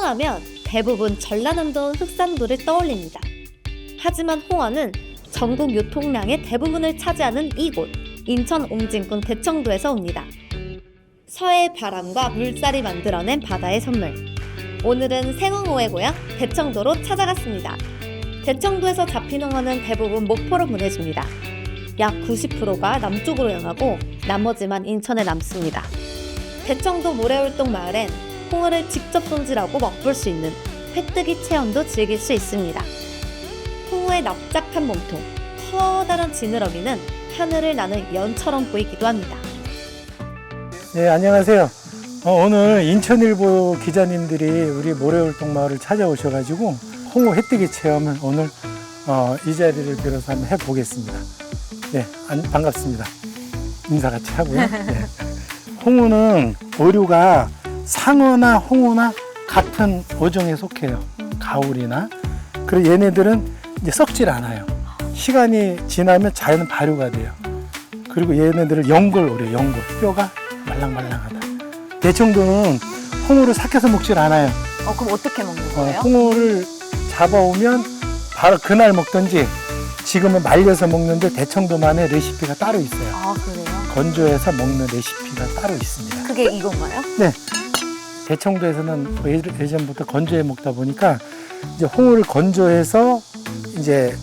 홍어하면 대부분 전라남도 흑산도를 떠올립니다. 하지만 홍어는 전국 유통량의 대부분을 차지하는 이곳 인천 옹진군 대청도에서 옵니다. 서해 바람과 물살이 만들어낸 바다의 선물. 오늘은 생홍어의 고향 대청도로 찾아갔습니다. 대청도에서 잡힌 홍어는 대부분 목포로 보내집니다. 약 90%가 남쪽으로 향하고 나머지만 인천에 남습니다. 대청도 모래울동 마을엔 홍어를 직접 손질하고 맛볼 수 있는 회뜨기 체험도 즐길 수 있습니다. 홍어의 납작한 몸통, 커다란 지느러미는 하늘을 나는 연처럼 보이기도 합니다. 네, 안녕하세요. 어, 오늘 인천일보 기자님들이 우리 모래울동 마을을 찾아오셔가지고 홍어 회뜨기 체험을 오늘 어, 이 자리를 빌어서 한번 해보겠습니다. 네, 안- 반갑습니다. 인사 같이 하고요. 네. 홍어는 어류가 상어나 홍어나 같은 어종에 속해요. 가울이나. 그리고 얘네들은 이제 썩질 않아요. 시간이 지나면 자연 발효가 돼요. 그리고 얘네들을 연골 오래요, 연골. 뼈가 말랑말랑하다. 대청도는 홍어를 삭혀서 먹질 않아요. 어, 그럼 어떻게 먹는 어, 홍어를 잡아오면 바로 그날 먹든지 지금은 말려서 먹는데 대청도만의 레시피가 따로 있어요. 아, 그래요? 건조해서 먹는 레시피가 따로 있습니다. 그게 이건가요? 대청도에서는 예- 예전부터 건조해 먹다 보니까 이제 홍어를 건조해서 이제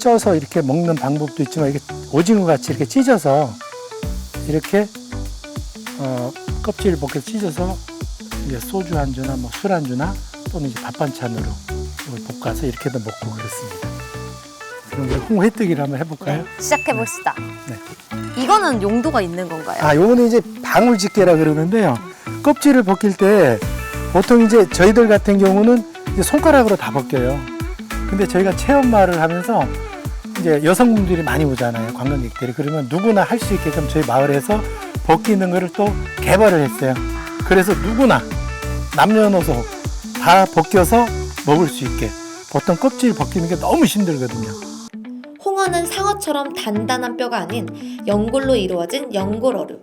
쪄서 이렇게 먹는 방법도 있지만 이게 오징어 같이 이렇게 찢어서 이렇게 어, 껍질을 벗겨 찢어서 이제 소주 안주나 뭐 술 안주나 또는 이제 밥 반찬으로 이걸 볶아서 이렇게도 먹고 그렇습니다. 그럼 우리 홍어 회뜨기를 한번 해볼까요? 시작해 봅시다. 네. 이거는 용도가 있는 건가요? 아, 요거는 이제 방울집게라 그러는데요. 껍질을 벗길 때 보통 이제 저희들 같은 경우는 이제 손가락으로 다 벗겨요. 근데 저희가 체험마를 하면서 이제 여성분들이 많이 오잖아요. 관광객들이. 그러면 누구나 할 수 있게끔 저희 마을에서 벗기는 거를 또 개발을 했어요. 그래서 누구나 남녀노소 다 벗겨서 먹을 수 있게. 보통 껍질 벗기는 게 너무 힘들거든요. 홍어는 상어처럼 단단한 뼈가 아닌 연골로 이루어진 연골어류.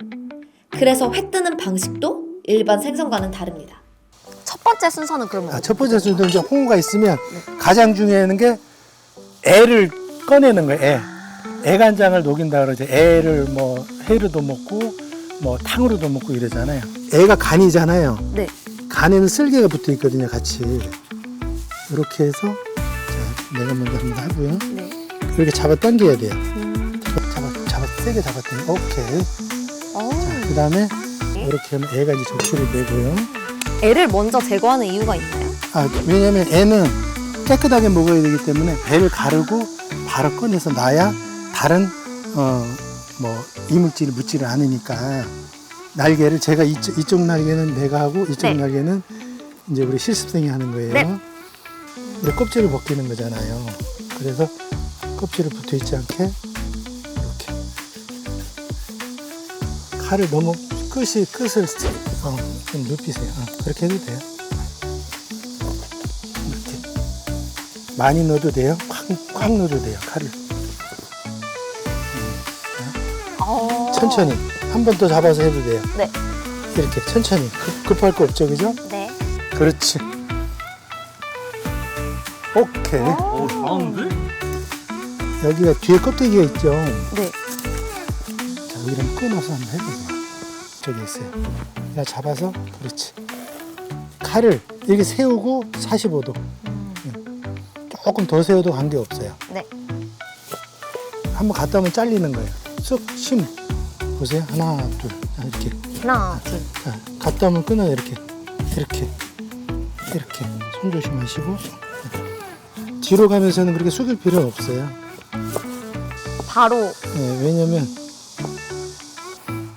그래서 회 뜨는 방식도 일반 생선과는 다릅니다. 첫 번째 순서는 그러면 아, 첫 번째 순서 이제 홍어가 있으면 가장 중요한 게 애를 꺼내는 거예요. 애. 애간장을 녹인다 그러죠. 애를 뭐 회로도 먹고 뭐 탕으로도 먹고 이러잖아요. 애가 간이잖아요. 네. 간에는 쓸개가 붙어 있거든요, 같이. 이렇게 해서 자, 내가 먼저 한번 하고요. 네. 이렇게 잡아 당겨야 돼요. 음. 잡아, 잡아, 세게 잡았더니 오케이. 어. 그 다음에 이렇게 하면 애가 이제 적시를 내고요. 애를 먼저 제거하는 이유가 있나요? 아, 왜냐면 애는 깨끗하게 먹어야 되기 때문에 배를 가르고 바로 꺼내서 놔야 다른 어 뭐 이물질이 묻지를 않으니까 날개를 제가 이쪽, 이쪽 날개는 내가 하고 이쪽 네. 날개는 이제 우리 실습생이 하는 거예요. 네. 이렇게 껍질을 벗기는 거잖아요. 그래서 껍질을 붙어 있지 않게 이렇게 칼을 너무 끝이 끝을 어, 좀 눕히세요. 어, 그렇게 해도 돼요. 이렇게 많이 넣어도 돼요. 콱, 콱 넣어도 돼요. 칼을 어. 천천히 한 번 더 잡아서 해도 돼요. 네. 이렇게 천천히 급, 급할 거 없죠, 그죠? 네. 그렇지. 오케이. 어. 오, 잘하는데? 여기가 뒤에 껍데기가 있죠. 네. 자, 여기를 끊어서 한번 해보세요. 저기 있어요. 그냥 잡아서, 그렇지. 칼을 이렇게 세우고 45도. 조금 더 세워도 관계 없어요. 네. 한번 갔다 오면 잘리는 거예요. 쑥, 심. 보세요. 하나, 둘. 자, 이렇게. 하나, 둘. 자, 갔다 오면 끊어요. 이렇게. 이렇게. 이렇게. 손 조심하시고. 뒤로 가면서는 그렇게 숙일 필요는 없어요. 바로 네, 왜냐면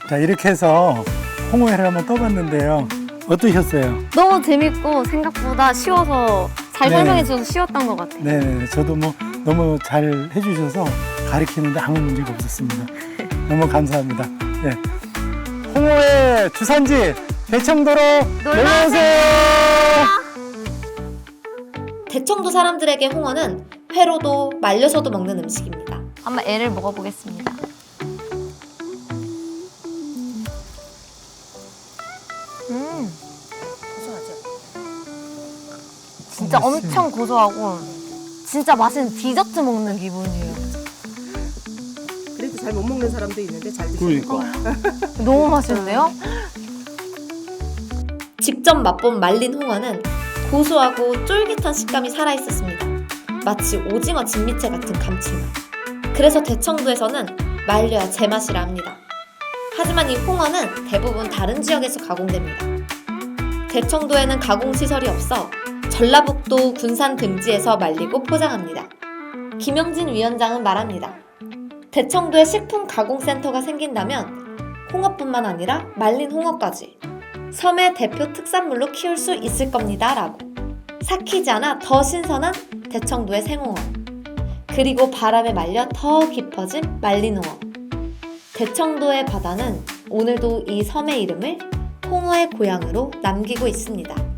자 이렇게 해서 홍어회를 한번 떠봤는데요. 어떠셨어요? 너무 재밌고 생각보다 쉬워서 잘. 설명해 주셔서 쉬웠던 것 같아요. 네, 저도 뭐 너무 잘 해주셔서 가르치는데 아무 문제가 없었습니다. 너무 감사합니다. 네. 홍어회 주산지 대청도로 놀러 오세요. 대청도 사람들에게 홍어는 회로도 말려서도 먹는 음식입니다. 한번 애를 먹어보겠습니다. 음, 고소하죠? 진짜 맛있어요. 엄청 고소하고 진짜 맛있는 디저트 먹는 기분이에요. 그래도 잘 못 먹는 사람도 있는데 잘 드시는 거. 너무 맛있는데요? 직접 맛본 말린 홍어는 고소하고 쫄깃한 식감이 살아있었습니다. 마치 오징어 진미채 같은 감칠맛. 그래서 대청도에서는 말려야 제맛이라 합니다. 하지만 이 홍어는 대부분 다른 지역에서 가공됩니다. 대청도에는 가공시설이 없어 전라북도 군산 등지에서 말리고 포장합니다. 김영진 위원장은 말합니다. 대청도에 식품 가공센터가 생긴다면 홍어뿐만 아니라 말린 홍어까지 섬의 대표 특산물로 키울 수 있을 겁니다. 라고. 삭히지 않아 더 신선한 대청도의 생홍어. 그리고 바람에 말려 더 깊어진 말린 홍어. 대청도의 바다는 오늘도 이 섬의 이름을 홍어의 고향으로 남기고 있습니다.